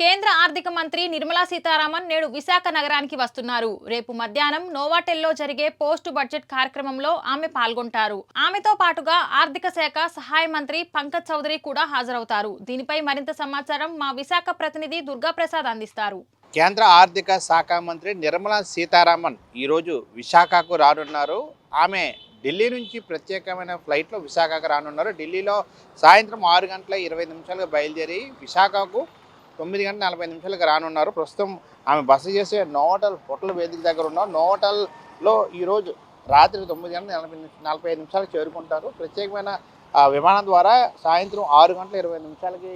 కేంద్ర ఆర్థిక మంత్రి నిర్మలా సీతారామన్ నేడు విశాఖ నగరానికి వస్తున్నారు. రేపు మధ్యాహ్నం నోవాటెల్లో జరిగే పోస్ట్ బడ్జెట్ కార్యక్రమంలో ఆమె పాల్గొంటారు. ఆమెతో పాటుగా ఆర్థిక శాఖ సహాయ మంత్రి పంకజ్ చౌదరి కూడా హాజరవుతారు. దీనిపై మరింత సమాచారం మా విశాఖ ప్రతినిధి దుర్గా ప్రసాద్ అందిస్తారు. కేంద్ర ఆర్థిక శాఖ మంత్రి నిర్మలా సీతారామన్ ఈరోజు విశాఖకు రానున్నారు. ఆమె ఢిల్లీ నుంచి ప్రత్యేకమైన ఫ్లైట్లో విశాఖకు రానున్నారు. ఢిల్లీలో సాయంత్రం ఆరు గంటల ఇరవై నిమిషాలకు బయలుదేరి విశాఖకు తొమ్మిది గంటల నలభై నిమిషాలకు రానున్నారు. ప్రస్తుతం ఆమె బస చేసే నోటల్ హోటల్ వేదిక దగ్గర ఉన్నారు నోటల్లో ఈరోజు రాత్రి తొమ్మిది గంటల నలభై నిమిష- నలభై ఐదు నిమిషాలకు చేరుకుంటారు. ప్రత్యేకమైన విమానం ద్వారా సాయంత్రం ఆరు గంటల ఇరవై నిమిషాలకి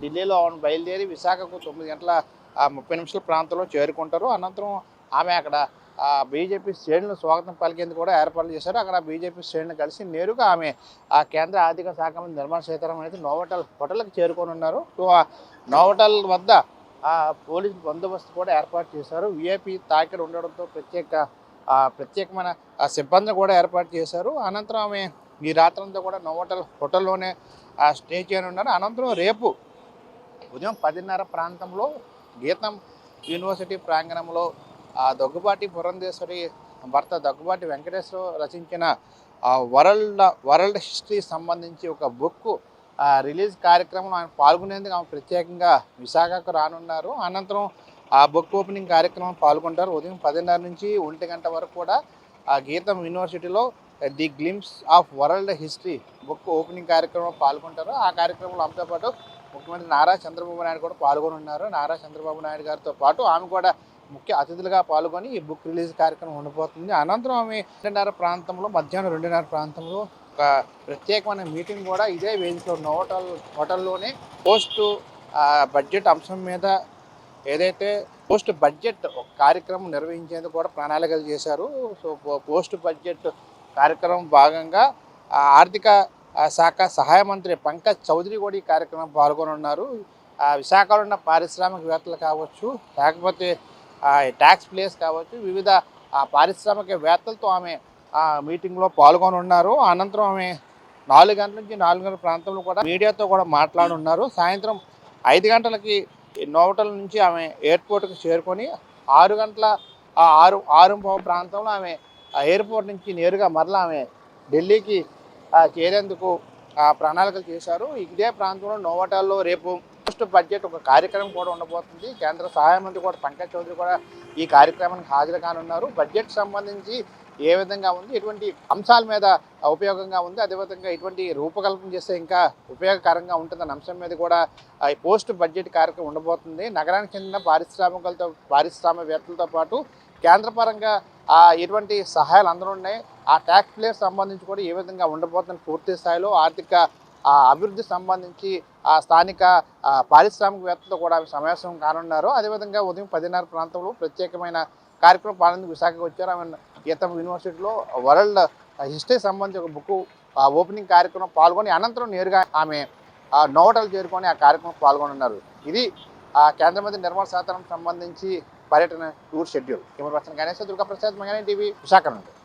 ఢిల్లీలో ఆమె బయలుదేరి విశాఖకు తొమ్మిది గంటల ముప్పై నిమిషాల ప్రాంతంలో చేరుకుంటారు. అనంతరం ఆమె అక్కడ ఆ బీజేపీ శ్రేణులు స్వాగతం పలికేందుకు కూడా ఏర్పాట్లు చేశారు. అక్కడ బీజేపీ శ్రేణులు కలిసి నేరుగా ఆమె ఆ కేంద్ర ఆర్థిక శాఖ మంత్రి నిర్మలా సీతారామన్ అయితే నోవటల్ హోటల్కి చేరుకొని ఉన్నారు. సో ఆ నోవటల్ వద్ద ఆ పోలీస్ బందోబస్తు కూడా ఏర్పాటు చేశారు. విఐపి తాకిడి ఉండడంతో ప్రత్యేక ప్రత్యేకమైన సిబ్బంది సిబ్బందిని కూడా ఏర్పాటు చేశారు. అనంతరం ఆమె ఈ రాత్రంతా కూడా నోవటల్ హోటల్లోనే స్టే చేయనున్నారు అనంతరం రేపు ఉదయం పదిన్నర ప్రాంతంలో గీతం యూనివర్సిటీ ప్రాంగణంలో ఆ దగ్గుబాటి పురంధేశ్వరి భర్త దగ్గుబాటి వెంకటేశ్వర రచించిన ఆ వరల్డ్ వరల్డ్ హిస్టరీ సంబంధించి ఒక బుక్ రిలీజ్ కార్యక్రమంలో ఆయన పాల్గొనేందుకు ఆమె ప్రత్యేకంగా విశాఖకు రానున్నారు. అనంతరం ఆ బుక్ ఓపెనింగ్ కార్యక్రమం పాల్గొంటారు. ఉదయం పదిన్నర నుంచి ఒంటి గంట వరకు కూడా ఆ గీతం యూనివర్సిటీలో the glimpses of world history book opening కార్యక్రమంలో పాల్గొంటారు. ఆ కార్యక్రమంలో ఆమెతో పాటు ముఖ్యమంత్రి నారా చంద్రబాబు నాయుడు కూడా పాల్గొని ఉన్నారు నారా చంద్రబాబు నాయుడు గారితో పాటు ఆమె కూడా ముఖ్య అతిథులుగా పాల్గొని ఈ బుక్ రిలీజ్ కార్యక్రమం ఉండిపోతుంది అనంతరం ఆమె రెండున్నర ప్రాంతంలో మధ్యాహ్నం రెండున్నర ప్రాంతంలో ఒక ప్రత్యేకమైన మీటింగ్ కూడా ఇదే వేదికలో హోటల్ హోటల్లోనే పోస్ట్ బడ్జెట్ అంశం మీద ఏదైతే పోస్ట్ బడ్జెట్ కార్యక్రమం నిర్వహించేందుకు కూడా ప్రణాళికలు చేశారు. సో పోస్ట్ బడ్జెట్ కార్యక్రమం భాగంగా ఆర్థిక శాఖ సహాయ మంత్రి పంకజ్ చౌదరి కూడా ఈ కార్యక్రమం పాల్గొనున్నారు. ఆ, విశాఖలో ఉన్న పారిశ్రామికవేత్తలు కావచ్చు లేకపోతే ట్యాక్స్ ప్లేస్ కావచ్చు వివిధ పారిశ్రామిక పారిశ్రామికవేత్తలతో ఆమె ఆ మీటింగ్లో పాల్గొని ఉన్నారు అనంతరం ఆమె నాలుగు గంటల నుంచి నాలుగు గంటల ప్రాంతంలో కూడా మీడియాతో కూడా మాట్లాడున్నారు. సాయంత్రం ఐదు గంటలకి నోవటల నుంచి ఆమె ఎయిర్పోర్ట్కి చేరుకొని ఆరు గంటల ఆరు ఆరు ప్రాంతంలో ఆమె ఎయిర్పోర్ట్ నుంచి నేరుగా మరలా ఆమె ఢిల్లీకి చేరేందుకు ప్రణాళికలు చేశారు. ఇదే ప్రాంతంలో నోవటల్లో రేపు పోస్ట్ బడ్జెట్ ఒక కార్యక్రమం కూడా ఉండబోతుంది. కేంద్ర సహాయ మంత్రి కూడా పంకజ్ చౌదరి కూడా ఈ కార్యక్రమానికి హాజరు కానున్నారు బడ్జెట్ సంబంధించి ఏ విధంగా ఉంది? ఎటువంటి అంశాల మీద ఉపయోగంగా ఉంది? అదేవిధంగా ఎటువంటి రూపకల్పన చేస్తే ఇంకా ఉపయోగకరంగా ఉంటుందన్న అంశం మీద కూడా పోస్ట్ బడ్జెట్ కార్యక్రమం ఉండబోతుంది. నగరానికి చెందిన పారిశ్రామికలతో పారిశ్రామికవేత్తలతో పాటు కేంద్ర పరంగా ఎటువంటి సహాయాలు అందరూ ఉన్నాయి? ఆ ట్యాక్స్ ప్లేయర్ సంబంధించి కూడా ఏ విధంగా ఉండబోతుంది పూర్తి స్థాయిలో ఆర్థిక ఆ, అభివృద్ధి సంబంధించి ఆ స్థానిక పారిశ్రామికవేత్తలు పారిశ్రామికవేత్తలతో కూడా సమావేశం కానున్నారు. అదేవిధంగా ఉదయం పదిన్నర ప్రాంతంలో ప్రత్యేకమైన కార్యక్రమం పాలనకు విశాఖకు వచ్చారు. ఆమె గీతం యూనివర్సిటీలో వరల్డ్ హిస్టరీ సంబంధించి ఒక బుక్ ఓపెనింగ్ కార్యక్రమం పాల్గొని అనంతరం నేరుగా ఆమె నోటలు చేరుకొని ఆ కార్యక్రమం పాల్గొనున్నారు. ఇది కేంద్ర మంత్రి నిర్మల సీతారామన్ సంబంధించి పర్యటన tour schedule. Camera person Ganesh Durga Prasad Mangala TV Visakha నుండి.